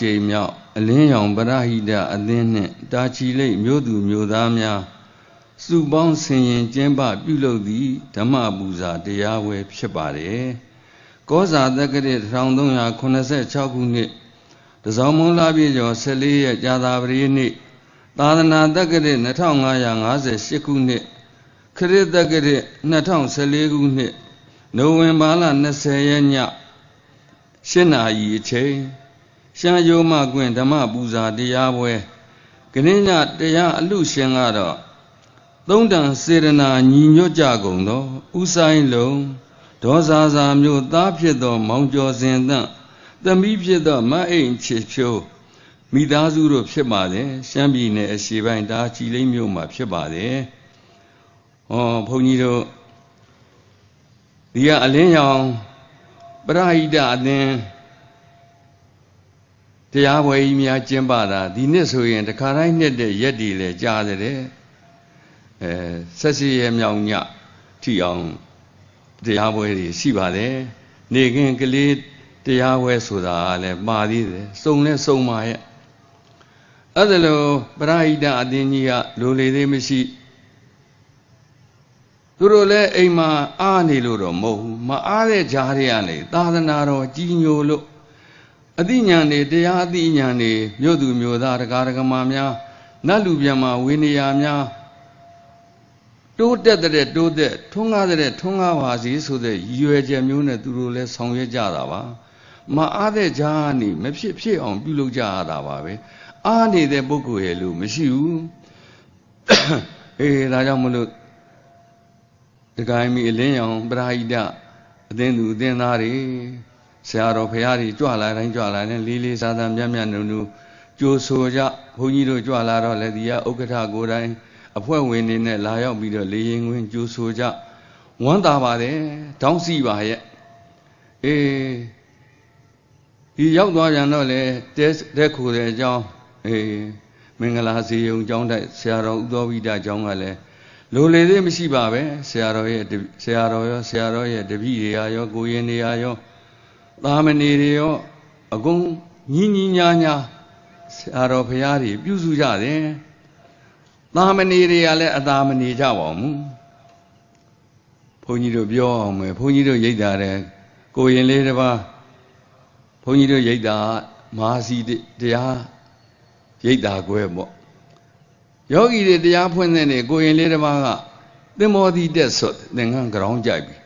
ကြိမ်မြောက်အလင်းရောင်ပရဟိတအသင်းနှင့်တာချီလိတ်မြို့သူမြို့သားများစုပေါင်းဆင်ရင်ကျင်းပပြုလုပ်သည့်ဓမ္မပူဇာတရားဝဲဖြစ်ပါတယ်။ကောဇာတက္ကရာ1386ခုနှစ်တစောင်းမွန်းလပြည့်ကျော်14ရက်ကြာသာပတေးနေ့သာသနာတက္ကရာ2558ခုနှစ်ခရစ်တက္ကရာ2014ခုနှစ်နိုဝင်ဘာလ20ရက်ည8နာရီအချိန် ရှမ်းရိုးမကွင်ဓမ္မပူဇာတရားပွဲခဏညတရားအလူရှင်ကတော့သုံးတန်စေရနာညီညွတ်ကြကုန်သောဥဆိုင်လုံးဒေါဇာဇာမျိုးသားဖြစ်သော မောင်ကျော်စင်သန့်သမီးဖြစ်သောမအိမ်ချစ်ဖြိုးမိသားစုတို့ဖြစ်ပါတယ်ရှမ်းပြည်နယ်အရှေ့ပိုင်းဒါချီလိမ့်မြို့မှာဖြစ်ပါတယ်ဟောဘုန်းကြီးတို့ဒီကအလင်းရောင်ပရဟိတအသင်း တရားပွဲကြီးများကျင်းပတာဒီနှစ်ဆိုရင်တခါတိုင်းနှစ်တဲ့ရက်ဒီလေကြားတဲ့အဲဆက်စီရဲ့မြောင်ညထီအောင်တရားပွဲတွေရှိပါတယ်နေခင်ကလေးတရားပွဲဆိုတာလည်းမှာသေးတယ်စုံလဲစုံပါရဲ့အဲ့ဒါလိုပရဟိတအသင်းကြီးကလိုလေသေးမရှိသူတို့လည်းအိမ်မှာအားနေလို့တော့မဟုတ်ဘူးမအားတဲ့ဂျားတွေကနေသာသနာတော်ကြီးညိုလို့ အသိဉာဏ်တွေတရားအသိဉာဏ်တွေမြို့သူမြို့သားတရားဓမ္မများနတ်လူပြန်မှာဝိနည်းများတိုးတက်တဲ့တိုးတက်ထွန်းကားတဲ့ထွန်းကားပါစီဆိုတဲ့ရည်ရွယ်ချက်မျိုးနဲ့သူတို့လည်းဆောင်ရွက်ကြတာပါမအားတဲ့ဂျားနေမဖြစ်ဖြစ်အောင်ပြုလုပ်ကြရတာပါပဲအားနေတဲ့ပုဂ္ဂိုလ်ရဲ့လို့မရှိဘူးအေးဒါကြောင့်မလို့ဒဂိုင်းမီအလင်းရောင်ပရာဟိတအသင်းသူအသင်းသားတွေ ဆရာတော်ဖရာကြီးကြွလာတိုင်းကြွလာတိုင်းလေးလေးစားစားမြတ်မြတ်နုံနုကြိုဆိုကြဘုန်းကြီးတို့ကြွလာတော့လည်းဒီကဥက္ကဋ္ဌကိုယ်တိုင်အဖွဲ့ဝင်တွေနဲ့လာရောက်ပြီးတော့လေရင်ခွင်ကြိုဆိုကြဝမ်းသာပါတယ်တောင်းစီပါရဲ့အေးဒီရောက်သွားပြန်တော့လေတဲတဲ့ခိုတဲ့အကြောင်းအေးမင်္ဂလာစီယုံကျောင်းတိုက်ဆရာတော်ဥသောဝိဒကျောင်းကလည်းလိုလေသေးမရှိပါပဲဆရာတော်ရဲ့ဆရာတော်ရောဆရာတော်ရဲ့တပည့်တွေရောကိုရင်တွေရော သာမဏေတွေရောအကုန်ညီညီညာညာဆရာတော်ဘုရားတွေပြုစုကြတယ်သာမဏေတွေကလည်းအသာမဏေကြပါဘူးဘုန်းကြီးတို့ပြောအောင်မယ်ဘုန်းကြီးတို့ရိတ်တာတဲ့ကိုရင်လေးတစ်ပါးဘုန်းကြီးတို့ရိတ်တာမဟာစီတရားရိတ်တာကွဲပေါ့ယောဂီတွေတရားဖွင့်တဲ့နေကိုရင်လေးတစ်ပါးကသင်္ဘောသီးတက်ဆွတ်သင်္ကန်းကြောင်းကြိုက်ပြီ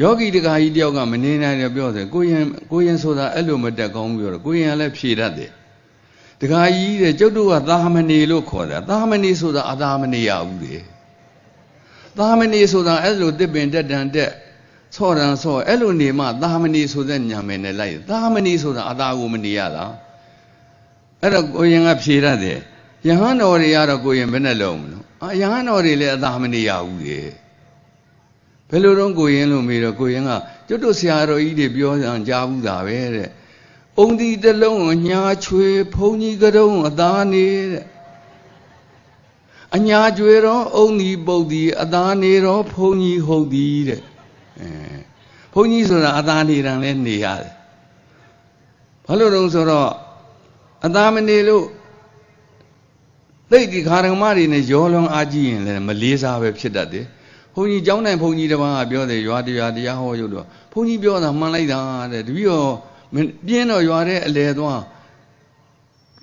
ယောဂီတကာကြီးတယောက်ကမနေနိုင်တယ်ပြောတယ်ကိုရင်ကိုရင်ဆိုတာအဲ့လိုမတက်ကောင်းပြောတော့ကိုရင်ကလည်းဖြေတတ်တယ်တကာကြီးတဲ့ကျုပ်တို့ကသာမဏေလို့ခေါ်တာသာမဏေဆိုတာအသာမဏေရဘူးလေသာမဏေဆိုတာအဲ့လိုတစ်ပင်တက်တန်တက်ဆော့တန်ဆော့အဲ့လိုနေမှသာမဏေဆိုတဲ့ညာမယ်နဲ့လိုက်သာမဏေဆိုတာအသာကိုမနေရတာအဲ့တော့ကိုရင်ကဖြေတတ်တယ်ယဟန်တော်တွေကတော့ကိုရင်ဘယ်နဲ့လုံးမလို့အာယဟန်တော်တွေလည်းအသာမနေရဘူးလေ ဘယ်လိုတော့ကိုရင်လို့မေးတော့ကိုရင်ကကျွတ်တို့ဆရာတော်ကြီးတွေပြောကြကြားဘူးတာပဲတဲ့အုံဒီတလုံးညာချွေဖုံကြီးကတုံးအသားနေတဲ့အညာကျွေတော့အုံဒီပုတ်ဒီအသားနေတော့ဖုံကြီးဟုတ်သည်တဲ့အဲဘုန်းကြီးဆိုတာအသားနေတံလဲနေရတယ်ဘာလို့တုံးဆိုတော့အသားမနေလို့သိဒီခါရမတွေနဲ့ရောလွန်အားကြီးရင်လည်းမလေးစားပဲဖြစ်တတ်တယ် ဘုန်းကြီးကျောင်းတိုင်းဘုန်းကြီးတစ်ပါးကပြောတယ်ရွာတရားတရားဟောရုပ်တော့ဘုန်းကြီးပြောတာမှန်လိုက်တာတဲ့တပည့်တော်ပြင်းတော့ရွာတဲ့အလဲသွား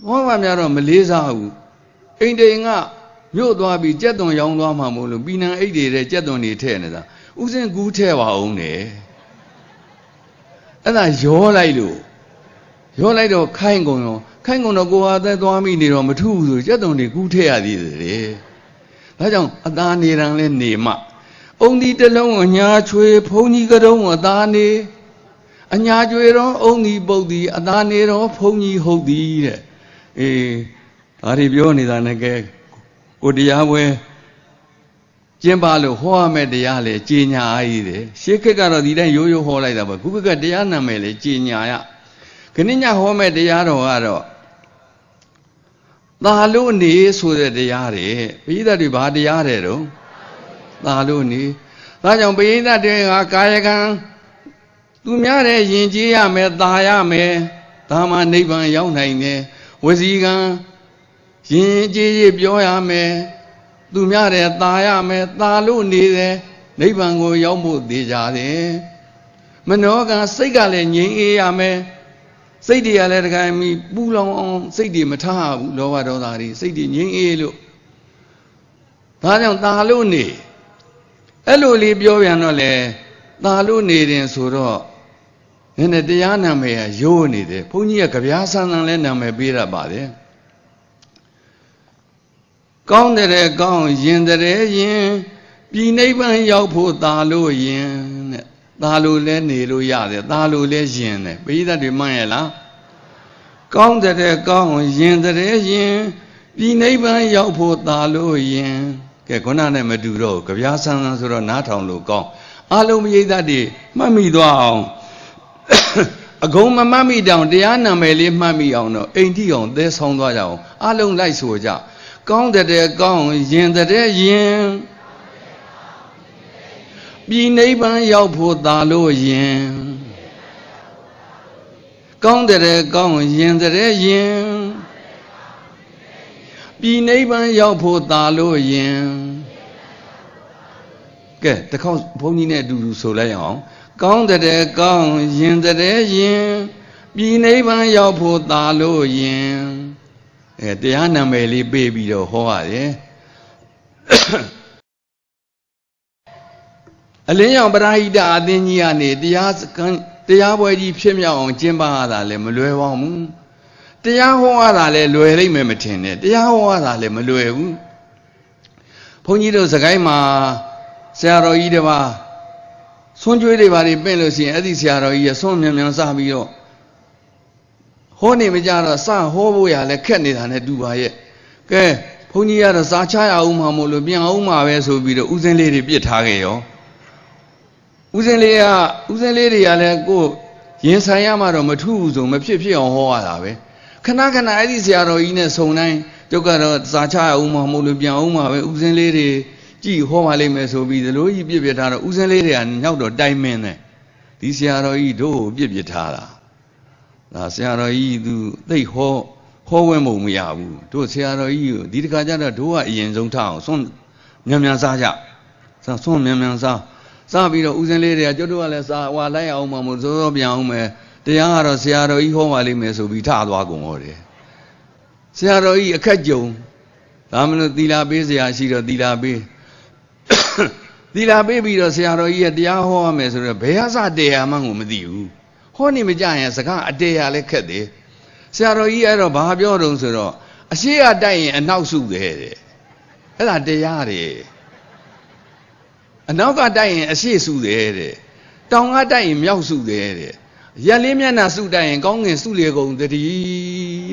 ဟောမှများတော့မလေးစားဘူးအိမ်တိန်ကမြို့သွားပြီးကြက်သွန်ရောင်းသွားမှမို့လို့ပြည်နံအိတ်တွေတဲ့ကြက်သွန်တွေထည့်နေတာဥစဉ်ကူးထည့်ပါအောင်တယ်အဲ့ဒါရောလိုက်လို့ရောလိုက်တော့ခိုင်းကုန်ရောခိုင်းကုန်တော့ကိုဟာသက်သွားမိနေတော့မထူးဘူးဆိုကြက်သွန်တွေကူးထည့်ရသေးတယ်ဒါကြောင့်အသားနေတံလဲနေမှ အုံဒီတလုံးအညာချွေဖုံကြီးကတုံးအသားနေအညာကျွေတော့အုံဒီပုတ်ဒီအသားနေတော့ဖုံကြီးဟုတ်သည်တဲ့အေးဒါတွေပြောနေတာနဲ့ကဲကိုတရားပွဲကျင်းပါလို့ဟောရမယ့်တရားလေကြီးညာအားကြီးတယ်ရှေးခေတ်ကတော့ဒီတိုင်းရိုးရိုးဟောလိုက်တာပဲခုခေတ်ကတရားနာမယ်လေကြီးညာရခဏညဟောမယ့်တရားတော်ကတော့သာလို့နေဆိုတဲ့တရားတွေဘိဓာတွေဘာတရားတွေတော့ သာလို့နေဒါကြောင့်ဘိဓာတွေကကာယကံသူများတဲ့ယဉ်ကျေးရမယ်သာရမယ်ဒါမှနိဗ္ဗာန်ရောက်နိုင်တယ်ဝစီကံယဉ်ကျေးရပြောရမယ်သူများတဲ့သာရမယ်သာလို့နေတယ်နိဗ္ဗာန်ကိုရောက်ဖို့သေးကြတယ်မနောကစိတ်ကလည်းငြိမ်းအေးရမယ်စိတ်တွေကလည်းတခါမီပူလောင်အောင်စိတ်တွေမထားဘူးလောဘဒေါသတွေစိတ်တွေငြိမ်းအေးလို့ဒါကြောင့်ตาလို့နေ အဲ့လိုလေးပြောပြန်တော့လေตาလို့နေတယ်ဆိုတော့နည်းနည်းတရားနာမည်ကရိုးနေတယ်ဘုန်းကြီးကကြပြားဆန်းဆန်းလဲနာမည်ပေးရပါတယ်ကောင်းတဲ့ကောင်းရင်တဲ့ရင်ပြည်နိဗ္ဗာန်ရောက်ဖို့သာလို့ရင်တဲ့သာလို့လဲနေလို့ရတယ်သာလို့လဲရင်တယ်ပိဋကတ်တွေမှန်ရဲ့လားကောင်းတဲ့ကောင်းရင်တဲ့ရင်ပြည်နိဗ္ဗာန်ရောက်ဖို့သာလို့ရင် ကဲခုနနဲ့မတူတော့ကြပြားဆန်းဆန်းဆိုတော့နားထောင်လို့ကောင်းအလုံးပိဋကတ်တွေမှတ်မိသွားအောင်အကုန်မမှတ်မိတောင်တရားနာမည်လေးမှတ်မိအောင်တော့အိမ်တိအောင်သဲဆောင်သွားကြအောင်အလုံးလိုက်ဆိုကြကောင်းတဲ့ကောင်းရင်တဲ့ရင်ပြည်နိဗ္ဗာန်ရောက်ဖို့သာလို့ရင်ကောင်းတဲ့ကောင်းရင်တဲ့ရင် ပြည်နိဗ္ဗာန်ရောက်ဖို့သာလို့ရင်ကဲတခေါက်ဘုန်းကြီးနဲ့အတူတူဆိုလိုက်အောင် ကောင်းတဲ့ကောင်းရင်တဲ့ရင်ပြည်နိဗ္ဗာန်ရောက်ဖို့သာလို့ရင်အဲတရားနာမည်လေးပေးပြီးတော့ဟောရတယ်အလင်းရောင်ပရာဟိတအသင်းကြီးကနေတရားတရားပွဲကြီးဖြစ်မြောက်အောင်ကျင်းပရတာလည်းမလွယ်ပါဘူး တရားဟောရတာလည်းလွယ်လိမ့်မယ်မထင်နဲ့တရားဟောရတာလည်းမလွယ်ဘူးဘုန်းကြီးတို့စကိုင်းမှာဆရာတော်ကြီးတပါးဆွန်းကျွေးတွေပါတွေပင့်လို့ရှိရင်အဲ့ဒီဆရာတော်ကြီးရဆွန်းမြန်မြန်စပြီးတော့ဟောနေမကြတော့စဟောဖို့ရလဲခက်နေတာနဲ့တူပါရဲ့ကဲဘုန်းကြီးကတော့စာချရအောင်မှမို့လို့ပြန်အောင်မှပဲဆိုပြီးတော့ဥစဉ်လေးတွေပြစ်ထားခဲ့ရောဥစဉ်လေးကဥစဉ်လေးတွေကလည်းကိုရင်ဆိုင်ရမှတော့မထူးဘူးဆိုမဖြစ်ဖြစ်အောင်ဟောရတာပဲ ခဏခဏအဲ့ဒီဆရာတော်ကြီးနဲ့ဆုံတိုင်းကျုပ်ကတော့စာချရအောင်မှမို့လို့ပြန်အောင်မှပဲဥစဉ်လေးတွေကြည့်ဟောပါလိမ့်မယ်ဆိုပြီးဒီလိုကြီးပြစ်ပြထားတော့ဥစဉ်လေးတွေကညောက်တော့တိုင်မင်းတယ်ဒီဆရာတော်ကြီးတို့ပြစ်ပြထားတာဒါဆရာတော်ကြီးသူသိဟောဟောဝဲမုံမရဘူးတို့ဆရာတော်ကြီးကိုဒီတခါကျတော့တို့ကအရင်ဆုံးထအောင်ဆွန့်မြန်မြန်စားကြဆွန့်မြန်မြန်စားစားပြီးတော့ဥစဉ်လေးတွေကကျွတ်တို့ကလည်းစားဟွာလိုက်အောင်မှမို့စောစောပြန်အောင်မယ် တရားကတော့ဆရာတော်ကြီးဟောပါလိမ့်မယ်ဆိုပြီးထသွားကုန်ဟောတယ်ဆရာတော်ကြီးအခက်ကြုံဒါမလို့သီလာပေးဆရာရှိတော့သီလာပေးသီလာပေးပြီးတော့ဆရာတော်ကြီးကတရားဟောရမယ်ဆိုတော့ဘယ်ဟာစတရားမှကိုမသိဘူးဟောနေမကြရင်စကားအတရားလည်းခက်တယ်ဆရာတော်ကြီးအဲ့တော့ဘာပြောတုံးဆိုတော့အရှိကတိုက်ရင်အနောက်စုတယ်တဲ့အဲ့ဒါတရားတယ်အနောက်ကတိုက်ရင်အရှိစုတယ်တဲ့တောင်ကတိုက်ရင်မြောက်စုတယ်တဲ့ ရက်လေးမျက်နှာစုတိုက်ရင်ကောင်းငင်စုလေကုန်တတိ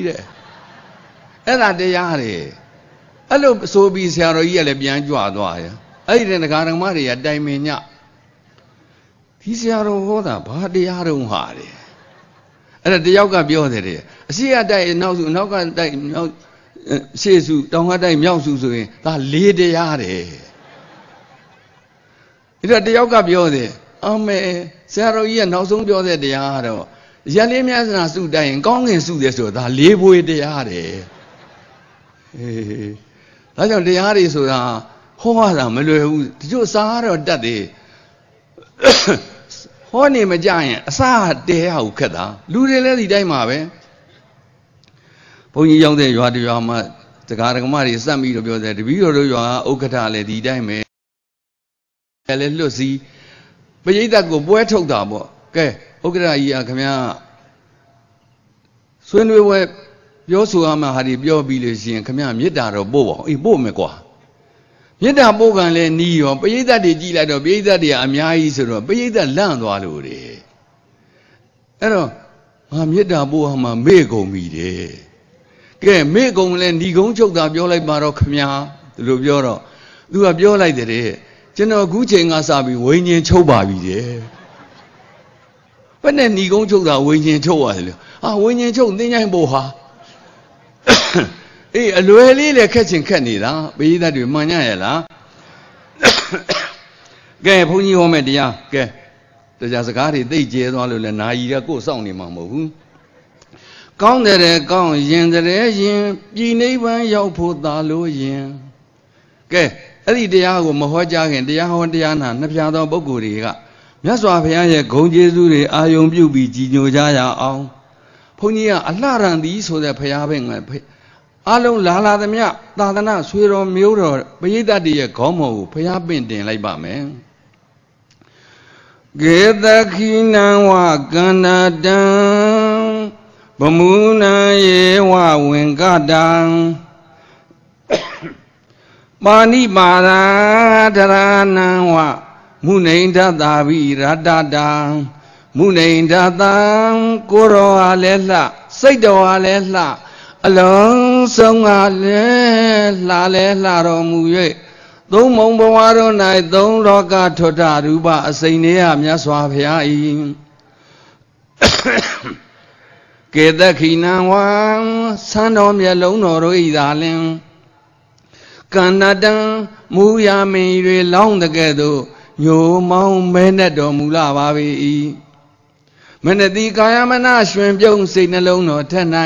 တဲ့အဲ့ဒါတရားတယ်အဲ့လိုဆိုပြီးဆရာတော်ကြီးကလည်းပြန်ကြွသွားရအဲ့ဒီတက္ကရာဓမ္မတွေကတိုင်ပင်ညဒီဆရာတော်ဟောတာဘာတရားတုံးဟာတယ်အဲ့ဒါတယောက်ကပြောတယ်တဲ့အရှိကတိုက်နောက်စုနောက်ကတိုက်နောက်ရှေ့စုတောင်ကတိုက်မြောက်စုဆိုရင်ဒါလေးတရားတယ်ဒီတော့တယောက်ကပြောတယ် အမေဆရာတော်ကြီးကနောက်ဆုံးပြောတဲ့တရားကတော့ရန်လေးမြတ်စနာစုတိုက်ရင်ကောင်းငင်စုတယ်ဆိုတာဒါလေးဘွေတရားတယ်အေးဒါကြောင့်တရားတွေဆိုတာဟောရတာမလွယ်ဘူးဒီလိုစားတော့တတ်တယ်ဟောနေမကြရင်အစာတဲရအောင်ခက်တာလူတွေလည်းဒီတိုင်းမှာပဲဘုန်းကြီးရောက်တဲ့ရွာတရွာမှာတက္ကရာကမတွေစက်ပြီးတော့ပြောတယ်တပည့်တော်တို့ရွာဥက္ကဋ္ဌလည်းဒီတိုင်းပဲလည်းလွတ်စီ ပရိသတ်ကိုပွဲထုတ်တာပေါ့ကဲဥက္ကဋ္ဌကြီးကခင်ဗျာဆွေးနွေးပွဲပြောဆိုရမှာဟာဒီပြောပြီးလို့ရှိရင်ခမရမေတ္တာတော့ပို့ပါအေးပို့မယ်ကွာမေတ္တာပို့ကံလဲနီးရောပရိသတ်တွေကြည်လိုက်တော့ပရိသတ်တွေကအများကြီးဆိုတော့ပရိသတ်လန့်သွားလို့တဲ့အဲ့တော့ငါမေတ္တာပို့ရမှာမေ့ကုန်ပြီတဲ့ကဲမေ့ကုန်လဲဏီကုန်းချုပ်တာပြောလိုက်ပါတော့ခမရဒီလိုပြောတော့သူကပြောလိုက်တဲ့ ကျွန်တော်အခုချိန်ကစပြီးဝိညာဉ်ချုပ်ပါပြီတဲ့ဘယ်နဲ့ဏီကုန်းချုပ်တာဝိညာဉ်ချုပ်ရတယ်လေအာဝိညာဉ်ချုပ်သင်္ချိုင်းပို့ဟာအေးအလွယ်လေးလည်းခက်ချင်ခက်နေတာပရိသတ်တွေမှန်ကြရဲ့လားကဲဘုန်းကြီးဟောမဲ့တရားကဲတရားစကားတွေသိကျဲသွားလို့လည်းနာယီကကိုယ်စောင့်နေမှာမဟုတ်ဘူးကောင်းတယ်ကောင်းရင်တယ်ရင်ပြည်နိဗ္ဗာန်ရောက်ဖို့သာလို့ရင်ကဲ အဲ့ဒီတရားကိုမဟောကြားခင်တရားဟောတရားနာနှစ်ဖြာသောပုဂ္ဂိုလ်တွေကမြတ်စွာဘုရားရဲ့ဂုဏ်ကျေးဇူးတွေအာယုံပြုပြီးကြည်ညိုကြရအောင်ဘုန်းကြီးကအလှရန်သည်ဆိုတဲ့ဘုရားပဲငါအလုံးလာလာသမျှသာသနာဆွေတော်မျိုးတော်ပရိသတ်တည်းရဲ့ခေါင်းမော်ကိုဘုရားပင့်တင်လိုက်ပါမယ်ကေတခိနံဝကန္နာတံဗမူနံယေဝဝင်္ကတံ ပါဏိပါရာဒရဏံဝမုနိန္ဒတာဘိရတတံမုနိန္ဒတံကိုရောဟာလဲလှစိတ်တော်ဟာလဲလှအလုံးစုံဟာလဲလှလဲလှတော်မူ၍သုံးမုံဘဝတို့၌သုံးလောကထွတ်တရူပအစိမ့်လေးဟာမြတ်စွာဘုရား၏ကေတခိနံဝံသံတော်မျက်လုံးတော်တို့ဤသာလင် ကန္နတံမူရမင်းတွေလောင်းတကဲ့သို့ညိုမောင်းမဲနဲ့တော်မူလာပါ၏မနတိကာယမနာရွှင်ပြုံးစိတ်နှလုံးတော်ထက်၌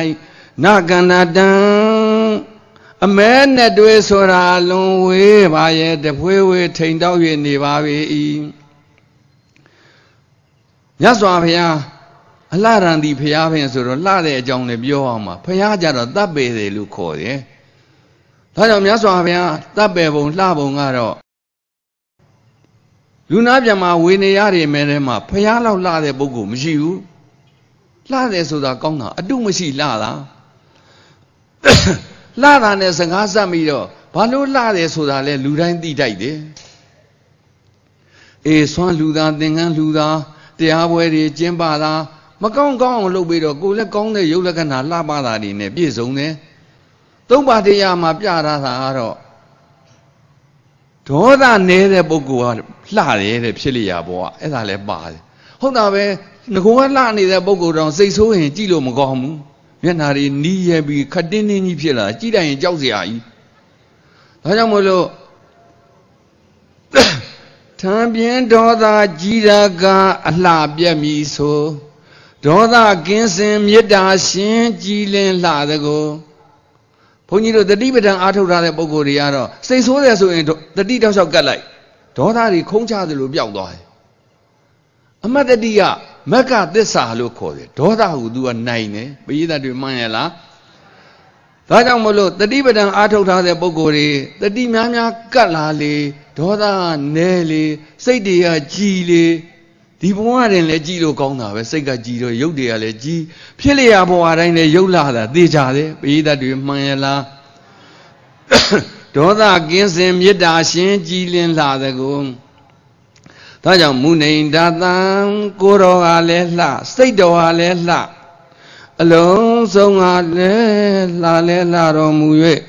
နကန္နတံအမဲနဲ့တွေဆိုတာလွန်ဝေးပါရဲ့တဖွေးဝေးထိန်တောက်၍နေပါ၏မြတ်စွာဘုရားအလှရန်ဒီဘုရားဖင်ဆိုတော့လှတဲ့အကြောင်းလည်းပြောအောင်ပါဘုရားကြတော့တပ်ပေတယ်လို့ခေါ်တယ် ဒါကြောင့်မြတ်စွာဘုရားတပ်ပေပုံလှပုံကတော့လူနာပြမဝေနေရတွေမဲထဲမှာဘုရားလောက်လှတဲ့ပုဂ္ဂိုလ်မရှိဘူးလှတယ်ဆိုတာကောင်းတာအတုမရှိလှတာလှတာနဲ့စကားဆက်ပြီးတော့ဘာလို့လှတယ်ဆိုတာလဲလူတိုင်းသိတတ်တယ်အေးဆွမ်းလူသားသင်္ကန်းလူသားတရားပွဲတွေကျင်းပတာမကောင်းကောင်းအောင်လုပ်ပြီးတော့ကိုယ်လည်းကောင်းတဲ့ရုပ်လက္ခဏာလှပတာတွေနဲ့ပြည့်စုံတယ် သုံးပါးတရားမှာပြထားတာကတော့ဒေါသနေတဲ့ပုဂ္ဂိုလ်ကလှတယ်တဲ့ဖြစ်လျာဘောကအဲ့ဒါလည်းပါတယ်ဟုတ်တာပဲငကိုကလှနေတဲ့ပုဂ္ဂိုလ်တော့စိတ်ဆိုးရင်ကြည့်လို့မကောင်းဘူးမျက်နာတွေနီးရဲပြီးခတင်းတင်းကြီးဖြစ်လာကြည့်တိုင်းရင်ကြောက်စရာကြီးဒါကြောင့်မို့လို့ထံပြင်းဒေါသကြီးတာကအလှပြက်မီဆိုဒေါသကင်းစင်မေတ္တာရှင်ကြည်လင်လှတဲ့ကို ဘုန်းကြီးတို့တတိပဒံအားထုတ်ထားတဲ့ပုံကိုယ်တွေကတော့စိတ်ဆိုးတယ်ဆိုရင်တတိတောက်လျှောက်ကတ်လိုက်ဒေါသတွေခုံးချသလိုပျောက်သွားတယ်အမတ်တတိကမက္ကသစ္စာလို့ခေါ်တယ်ဒေါသဟုသူကနိုင်တယ်ပရိသတ်တွေမှန်ရလားဒါကြောင့်မလို့တတိပဒံအားထုတ်ထားတဲ့ပုံကိုယ်တွေတတိများများကတ်လာလေဒေါသနဲလေစိတ်တွေကကြည်လေ ဒီဘဝရင်လည်းကြည်လို့ကောင်းတာပဲစိတ်ကကြည်တော့ရုပ်တွေကလည်းကြည်ဖြစ်လျာဘဝတိုင်းလည်းရုပ်လာတာသိကြတယ်ပိဋကတ်တွေမှန်ရလားဒေါသကင်းစင်မေတ္တာရှင်ကြည်လင်လာတဲ့ကိုဒါကြောင့်မုနိန္ဒတံကိုတော်ကလည်းလှစိတ်တော်ကလည်းလှအလုံးစုံကလည်းလှလည်းလှတော်မူ၍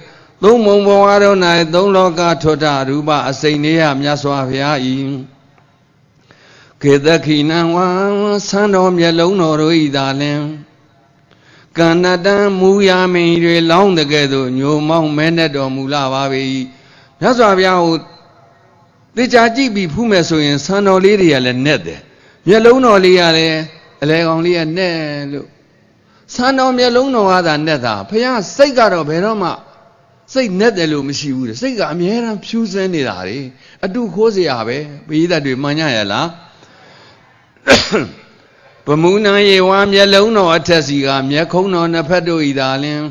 သုံးမုံဘဝတော်၌သုံးလောကထွတ်တရူပအစိမ့်နေရမြတ်စွာဘုရား၏ ကေသခိနံဝံသံတော်မျက်လုံးတော်တို့ဤသာလင်ကန္နတံမူရမင်းတွေလောင်းတကဲ့သို့ညိုမောင်းမဲနဲ့တော်မူလာပါ၏မြတ်စွာဘုရားကိုတေချာကြည့်ပြီးဖူးမယ်ဆိုရင်သံတော်လေးတွေကလည်းနဲ့တယ်မျက်လုံးတော်လေးကလည်းအလဲကောင်လေးကနဲ့လို့သံတော်မျက်လုံးတော်ကသာနဲ့တာဘုရားစိတ်ကတော့ဘယ်တော့မှစိတ်နဲ့တယ်လို့မရှိဘူးတဲ့စိတ်ကအမြဲတမ်းဖြူးစင်းနေတာလေအတုခိုးเสียပဲပိဋကတ်တွေမှန်ကြရလား ဗမူနံယေဝါမျက်လုံးတော်အထက်စီကမျက်ခုံးတော်နှစ်ဖက်တို့ဤသာလင်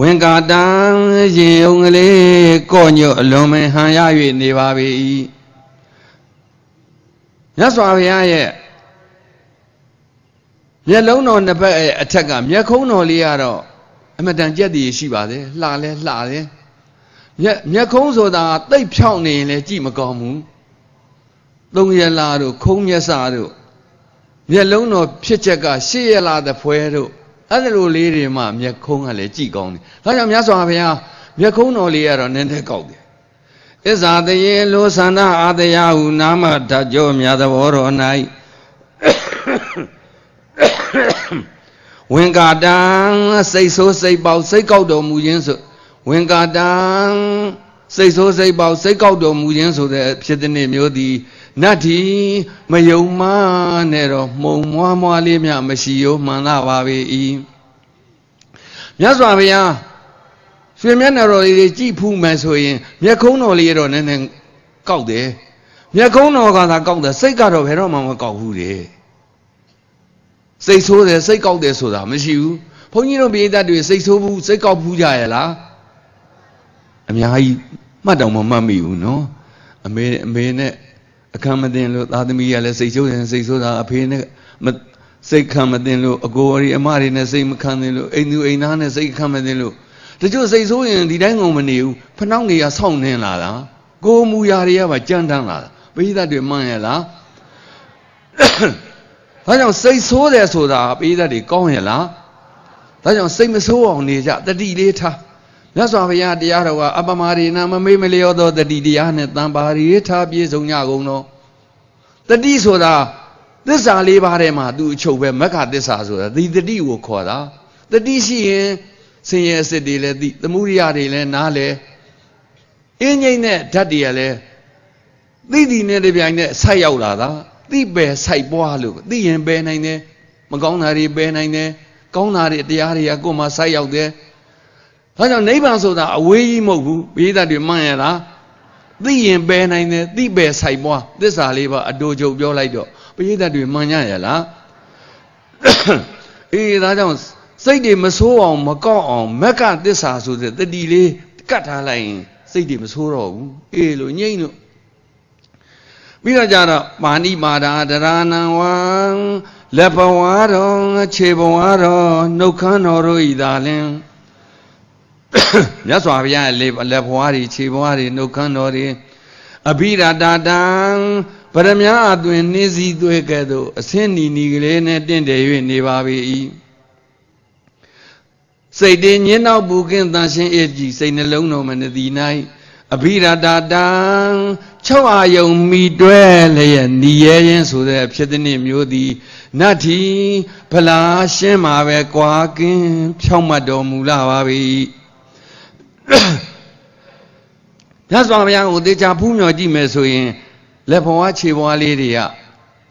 ဝင်ကာတံရင်ုံကလေးကော့ညွတ်အလွန်မဟန်ရ၍နေပါ၏မြတ်စွာဘုရားရဲ့မျက်လုံးတော်နှစ်ဖက်ရဲ့အထက်ကမျက်ခုံးတော်လေးကတော့အမတန်ကြက်တည်ရှိပါတယ်လှလဲလှတယ်မျက်မျက်ခုံးဆိုတာတိတ်ဖြောင်းနေရင်လည်းကြည့်မကောင်းဘူး သုံးရလာတို့ခုံးမျက်စာတို့မျက်လုံးတော်ဖြစ်ချက်ကရှေ့ရလာတဲ့ဖွဲတို့အဲ့ဒါလိုလေးတွေမှမျက်ခုံးကလည်းကြည့်ကောင်းတယ်ဒါကြောင့်မြတ်စွာဘုရားမျက်ခုံးတော်လေးကတော့နည်းနည်းကောက်တယ်ဣဇာတယေလောသန္တာအာတယဟုနာမဓာကြောမြတ်သဘောတော်၌ဝင်ကာတံစိတ်ဆိုးစိတ်ပေါက်စိတ်ကောက်တော်မူခြင်းဆိုဝင်ကာတံစိတ်ဆိုးစိတ်ပေါက်စိတ်ကောက်တော်မူခြင်းဆိုတဲ့ဖြစ်တဲ့မျိုးသည် နတ်ဒီမယုံမနဲ့တော့မှုံမွားမွားလေးမြမရှိရောမှန်လာပါပေ၏မြတ်စွာဘုရားရွှေမျက်နှာတော်လေးကြည့်ဖူးမယ်ဆိုရင်မျက်ခုံးတော်လေးတော့နည်းနည်းကောက်တယ်မျက်ခုံးတော်ကသာကောက်တယ်စိတ်ကတော့ဘယ်တော့မှမကောက်ဘူးတဲ့စိတ်ဆိုးတယ်စိတ်ကောက်တယ်ဆိုတာမရှိဘူးဘုန်းကြီးတို့ပြည်သက်တွေစိတ်ဆိုးဘူးစိတ်ကောက်ဘူးကြရဲ့လားအများကြီးမှတ်တောင်မမှတ်မိဘူးနော်အမေအမေနဲ့ အခမ်းမတင်လို့သားသမီးကလည်းစိတ်ဆိုးတယ်စိတ်ဆိုးတာအဖေနဲ့စိတ်ခံမတင်လို့အကိုရီအမတွေနဲ့စိတ်မခံတင်လို့အိမ်သူအိမ်သားနဲ့စိတ်ခံမတင်လို့တချို့စိတ်ဆိုးရင်ဒီတိုင်းငုံမနေဘူးဖနှောင်းတွေကဆောင်းနေလာလားကိုမူရာတွေကပါကြမ်းတမ်းလာတာပရိသတ်တွေမှန်ရလားဒါကြောင့်စိတ်ဆိုးတယ်ဆိုတာပရိသတ်တွေကောင်းရလားဒါကြောင့်စိတ်မဆိုးအောင်နေကြတတိလေးထား မြတ်စွာဘုရားတရားတော်ကအပမရိနာမမေ့မလျောသောတတိတရားနဲ့တန်ပါရီထားပြည့်စုံကြကုန်တော့တတိဆိုတာသစ္စာလေးပါးထဲမှာသူအချုပ်ပဲမက္ခသစ္စာဆိုတာဒီတတိကိုခေါ်တာတတိရှိရင်ဆင်းရဲစစ်တွေလည်းသိသမှုရိယတွေလည်းနားလဲအင်းငိမ့်တဲ့ဓာတ်တွေကလည်းသိတည်နေတဲ့ပြိုင်နဲ့ဆိုက်ရောက်လာတာသိပဲဆိုက်ပွားလို့သိရင်ပဲနိုင်တယ်မကောင်းတာတွေပဲနိုင်တယ်ကောင်းတာတွေတရားတွေကကိုယ်မှာဆိုက်ရောက်တယ် ဒါကြောင့်နိဗ္ဗာန်ဆိုတာအဝေးကြီးမဟုတ်ဘူးဘိဓာတွေမှန်ရလားသိရင်ပဲနိုင်တယ်သိပဲဆိုက်ပွားသစ္စာလေးပါအတူချုပ်ပြောလိုက်တော့ပရိသတ်တွေမှန်ကြရလားအေးဒါကြောင့်စိတ်တွေမဆိုးအောင်မကောက်အောင်မက်ကသစ္စာဆိုတဲ့တတိလေးကတ်ထားလိုက်ရင်စိတ်တွေမဆိုးတော့ဘူးအေးလို့ငြိမ့်လို့ပြီးတော့ကြတော့မာဏိမာဒာဒရဏံဝံလက်ဘဝတော်ခြေဘဝတော်နှုတ်ခမ်းတော်တို့ဤသာလင် မြတ်စွာဘုရားရဲ့လက်ဘဝတွေခြေဘဝတွေနှုတ်ခမ်းတော်တွေအဘိဓာတာတံပရမညာအသွင်နှင်းစည်းသွဲကဲ့သို့အစင်းနီနီကလေးနဲ့တင့်တယ်၍နေပါ၏စိတ်တင်းညင်းနောက်ပူကင်းတန်ရှင်းအကြည်စိတ်နှလုံးတော်မနသည်၌အဘိဓာတာတံချုပ်အာယုံမိတွဲလျက်ညီရဲရင်ဆိုတဲ့ဖြစ်တဲ့နေ့မျိုးသည်နတ်ထီဗလာရှင်းမှာပဲကွာကင်းဖြောင့်မတ်တော်မူလာပါ၏ မြတ်စွာဘုရားကိုတေချာဖူးမြော်ကြည့်မယ်ဆိုရင်လက်ဘဝခြေဘဝလေးတွေက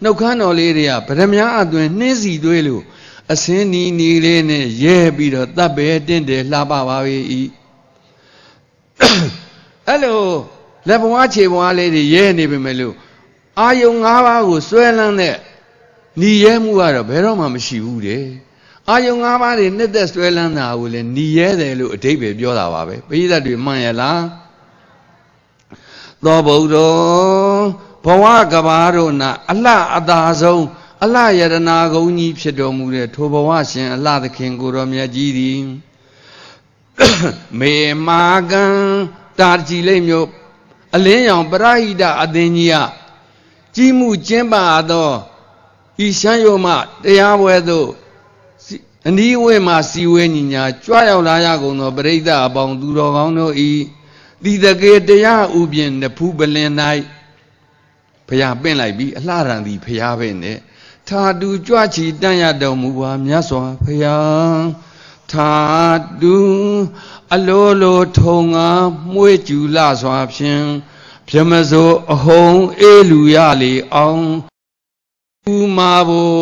နှုတ်ခမ်းတော်လေးတွေကဗရမ ्या အသွင်နှင်းစီသွေးလို့အစင်းနီနီလေးနဲ့ရဲပြီးတော့တပ်ပဲတင့်တယ်လှပပါ၏အဲ့လိုလက်ဘဝခြေဘဝလေးတွေရဲနေပြီမဲ့လို့အာယုံ၅ပါးကိုစွဲလန်းတဲ့ညီရဲမှုကတော့ဘယ်တော့မှမရှိဘူးတဲ့ အာယုံ၅ပါးတွေနှစ်သက်စွဲလန်းတာကိုလည်းညီရဲတယ်လို့အဓိပ္ပာယ်ပြောတာပါပဲပရိသတ်တွေမှန်ရလားသောဗုဒ္ဓဘဝကဘာတို့နာအလှအသာဆုံးအလှယရနာကုန်းကြီးဖြစ်တော်မူတဲ့ထိုဘဝရှင် အလှသခင်ကိုတော်မြတ်ကြီးသည်မေမာကံတာကြည်လိမ့်မျိုးအလင်းရောင်ပရဟိတအသင်ကြီးကကြီးမှုကျင်းပါသောဤရှမ်းယောမတရားပွဲသို့ အနီးဝဲမှစီဝဲညီညာကြွရောက်လာရကုန်သောပရိသတ်အပေါင်းသူတော်ကောင်းတို့ဤတိတကေတရားဥပြင်နဖူးပလင်၌ဘုရားပင့်လိုက်ပြီးအလှရန်သည်ဘုရားပဲနဲ့ထာတူကြွချီတန့်ရတော်မူပါမြတ်စွာဘုရားထာတူအလိုလိုထုံငါမွေးကျူလာစွာဖြင့်ပြမစိုးအဟုံအေးလူရလေအောင်ဥမာဘို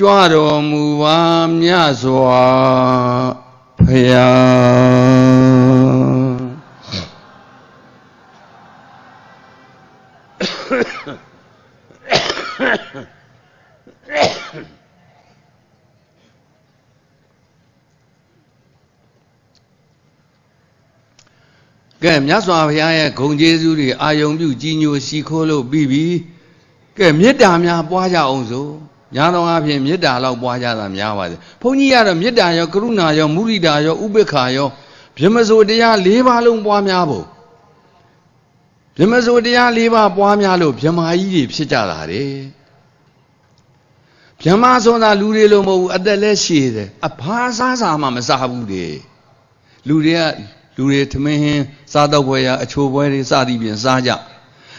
ကြွတော်မူပါမြတ်စွာဘုရားကဲမြတ်စွာဘုရားရဲ့ဂုံကျေးဇူးတွေအာယုံပြုကြီးညိုရှိခိုးလို့ပြီးပြီကဲမေတ္တာများပွားကြအောင်ဆို ညာတော်အဖြစ်မေတ္တာလောက်ပွားကြတာများပါစေဘုန်းကြီးကတော့မေတ္တာရောကရုဏာရောမုရိဒာရောဥပေက္ခာရောဗြဟ္မစိုးတရား၄ပါးလုံးပွားများဖို့ဗြဟ္မစိုးတရား၄ပါးပွားများလို့ဗြဟ္မာကြီးတွေဖြစ်ကြတာတဲ့ဗြဟ္မာဆိုတာလူတွေလို့မဟုတ်ဘူးအသက်လည်းရှည်တယ်အဖားစားစာမှမစားဘူးတဲ့လူတွေကလူတွေထမင်းဟင်းစားတော့ပွဲရအချိုပွဲတွေစသည်ဖြင့်စားကြ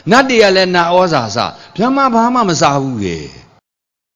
နတ်တွေကလည်းနာဩဇာစားဗျမဘာမှမစားဘူးလေ